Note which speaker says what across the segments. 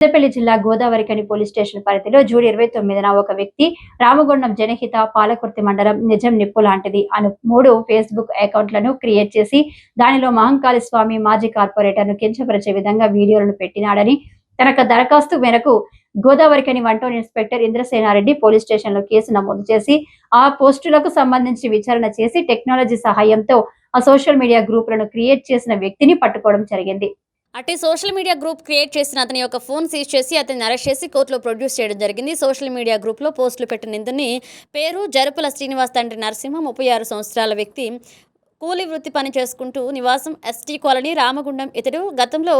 Speaker 1: పెద్దపల్లి జిల్లా Godavarikhani police station పరిధిలో June ఇరవై తొమ్మిదిన ఒక వ్యక్తి రామగుండం జనహిత పాలకుర్తి మండలం నిజం నిప్పు లాంటిది అను మూడు ఫేస్బుక్ అకౌంట్లను క్రియేట్ చేసి దానిలో మహంకాళి స్వామి మాజీ కార్పొరేటర్ను కించపరిచే విధంగా వీడియోలను పెట్టినాడని తనకు దరఖాస్తు మేరకు Godavarikhani one town inspector Indrasenareddy police స్టేషన్లో కేసు నమోదు చేసి ఆ పోస్టులకు సంబంధించి విచారణ చేసి టెక్నాలజీ సహాయంతో ఆ సోషల్ మీడియా గ్రూపులను క్రియేట్ చేసిన వ్యక్తిని పట్టుకోవడం జరిగింది.
Speaker 2: అటు సోషల్ మీడియా గ్రూప్ క్రియేట్ చేసిన అతని యొక్క ఫోన్ సీజ్ చేసి అతన్ని అరెస్ట్ చేసి కోర్టులో ప్రొడ్యూస్ చేయడం జరిగింది. సోషల్ మీడియా గ్రూప్లో పోస్టులు పెట్టిన నిందుని పేరు జరుపుల శ్రీనివాస్ తండ్రి నరసింహ ముప్పై ఆరు సంవత్సరాల వ్యక్తి కూలీ వృత్తి పని చేసుకుంటూ నివాసం ఎస్టీ కాలనీ రామగుండం ఇతడు. గతంలో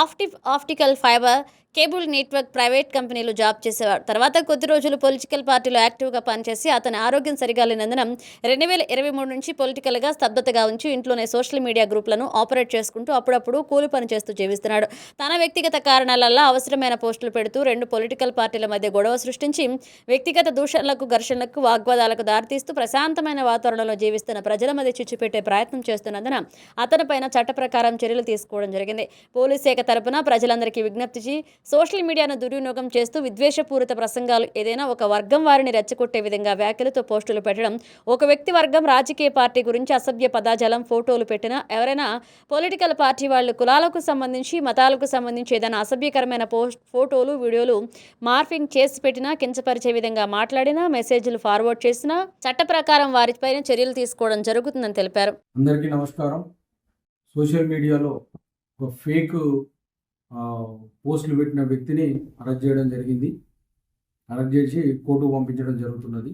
Speaker 2: ఆప్టి optical fibre cable network private కంపెనీలో జాబ్ చేసేవాడు తర్వాత కొద్ది రోజులు పొలిటికల్ పార్టీలో యాక్టివ్గా పనిచేసి అతని ఆరోగ్యం సరిగా లేనందున రెండు వేల ఇరవై మూడు నుంచి పొలిటికల్గా స్తబ్దతగా ఉంచి ఇంట్లోనే సోషల్ మీడియా గ్రూప్లను ఆపరేట్ చేసుకుంటూ అప్పుడప్పుడు కూలి పని చేస్తూ జీవిస్తున్నాడు. తన వ్యక్తిగత కారణాలల్ల అవసరమైన పోస్టులు పెడుతూ రెండు పొలిటికల్ పార్టీల మధ్య గొడవ సృష్టించి వ్యక్తిగత దూషణలకు ఘర్షణలకు వాగ్వాదాలకు దారితీస్తూ ప్రశాంతమైన వాతావరణంలో జీవిస్తున్న ప్రజల మధ్య చిచ్చు పెట్టే ప్రయత్నం చేస్తున్నందున అతనిపైన చట్ట ప్రకారం చర్యలు తీసుకోవడం జరిగింది. పోలీస్ శాఖ తరపున ప్రజలందరికీ విజ్ఞప్తి సోషల్ మీడియాను దుర్వినియోగం చేస్తూ విద్వేషపూరిత ప్రసంగాలు ఏదైనా ఒక వర్గం వారిని రెచ్చగొట్టే విధంగా వ్యాఖ్యలతో పోస్టులు పెట్టడం ఒక వ్యక్తి వర్గం రాజకీయ పార్టీ గురించి అసభ్య పదాజాలం ఫోటోలు పెట్టినా ఎవరైనా పొలిటికల్ పార్టీ వాళ్ళు కులాలకు సంబంధించి మతాలకు సంబంధించి ఏదైనా అసభ్యకరమైన పోస్ట్ ఫోటోలు వీడియోలు మార్ఫింగ్ చేసి పెట్టినా కించపరిచే విధంగా మాట్లాడినా మెసేజ్లు ఫార్వర్డ్ చేసినా చట్ట ప్రకారం వారిపైన చర్యలు తీసుకోవడం జరుగుతుందని తెలిపారు.
Speaker 3: అందరికీ నమస్కారం. సోషల్ మీడియాలో ఒక ఫేక్ పోస్టులు పెట్టిన వ్యక్తిని అరెస్ట్ చేయడం జరిగింది. అరెస్ట్ చేసి కోర్టుకు పంపించడం జరుగుతున్నది.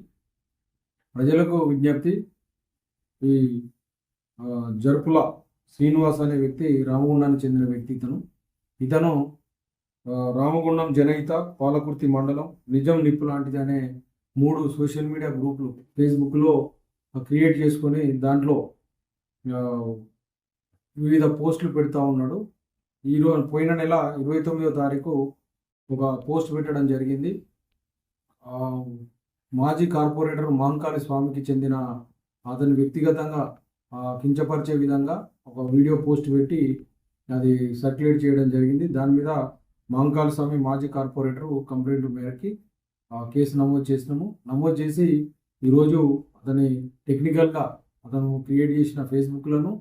Speaker 3: ప్రజలకు విజ్ఞప్తి ఈ జరుపుల శ్రీనివాస్ అనే వ్యక్తి రామగుండానికి చెందిన వ్యక్తి ఇతను. ఇతను రామగుండం జనహిత పాలకుర్తి మండలం నిజం నిప్పు లాంటిది అనే మూడు సోషల్ మీడియా గ్రూపులు ఫేస్బుక్లో క్రియేట్ చేసుకొని దాంట్లో వివిధ పోస్టులు పెడతా ఉన్నాడు. ఈరోజు పోయిన నెల ఇరవై తొమ్మిదో తారీఖు ఒక పోస్ట్ పెట్టడం జరిగింది. మాజీ కార్పొరేటర్ మహంకాళి స్వామికి చెందిన అతని వ్యక్తిగతంగా కించపరిచే విధంగా ఒక వీడియో పోస్ట్ పెట్టి అది సర్క్యులేట్ చేయడం జరిగింది. దాని మీద మహంకాళి స్వామి మాజీ కార్పొరేటర్ కంప్లైంట్ మేరకి ఆ, కేసు నమోదు చేసినాము. నమోదు చేసి ఈరోజు అతని టెక్నికల్గా అతను క్రియేట్ చేసిన ఫేస్బుక్లను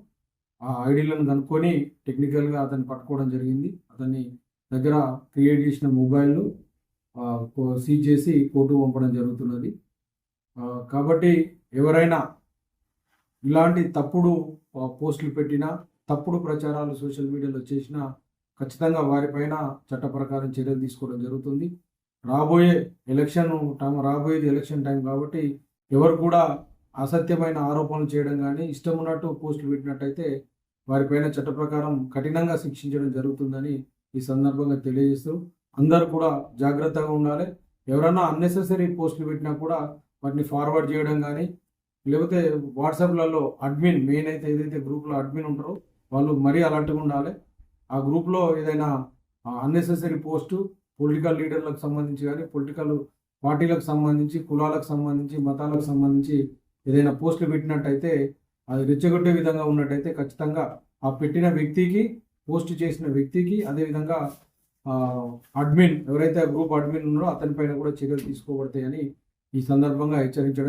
Speaker 3: ఆ ఐడీలను కనుక్కొని టెక్నికల్గా అతన్ని పట్టుకోవడం జరిగింది. అతన్ని దగ్గర క్రియేట్ చేసిన మొబైల్ను సీజ్ చేసి కోర్టు పంపడం జరుగుతున్నది. కాబట్టి ఎవరైనా ఇలాంటి తప్పుడు పోస్టులు పెట్టినా తప్పుడు ప్రచారాలు సోషల్ మీడియాలో చేసినా ఖచ్చితంగా వారిపైన చట్ట ప్రకారం చర్యలు తీసుకోవడం జరుగుతుంది. రాబోయే ఎలక్షన్ టైం రాబోయేది ఎలక్షన్ టైం కాబట్టి ఎవరు కూడా అసత్యమైన ఆరోపణలు చేయడం కానీ ఇష్టం ఉన్నట్టు పోస్టులు పెట్టినట్టయితే వారిపైన చట్ట ప్రకారం కఠినంగా శిక్షించడం జరుగుతుందని ఈ సందర్భంగా తెలియజేస్తూ అందరూ కూడా జాగ్రత్తగా ఉండాలి. ఎవరైనా అన్నెసెసరీ పోస్టులు పెట్టినా కూడా వాటిని ఫార్వర్డ్ చేయడం కానీ లేకపోతే వాట్సాప్లలో అడ్మిన్ మెయిన్ అయితే ఏదైతే గ్రూప్లో అడ్మిన్ ఉంటారో వాళ్ళు మరీ అలర్ట్గా ఉండాలి. ఆ గ్రూప్లో ఏదైనా అన్నెసెసరీ పోస్టు పొలిటికల్ లీడర్లకు సంబంధించి కానీ పొలిటికల్ పార్టీలకు సంబంధించి కులాలకు సంబంధించి మతాలకు సంబంధించి ఏదైనా పోస్టులు పెట్టినట్టయితే అది రెచ్చగొట్టే విధంగా ఉన్నట్టయితే ఖచ్చితంగా ఆ పెట్టిన వ్యక్తికి పోస్ట్ చేసిన వ్యక్తికి అదేవిధంగా ఆ, అడ్మిన్ ఎవరైతే ఆ గ్రూప్ అడ్మిన్ ఉన్నారో అతని పైన కూడా చర్యలు తీసుకోబడతాయని ఈ సందర్భంగా హెచ్చరించడం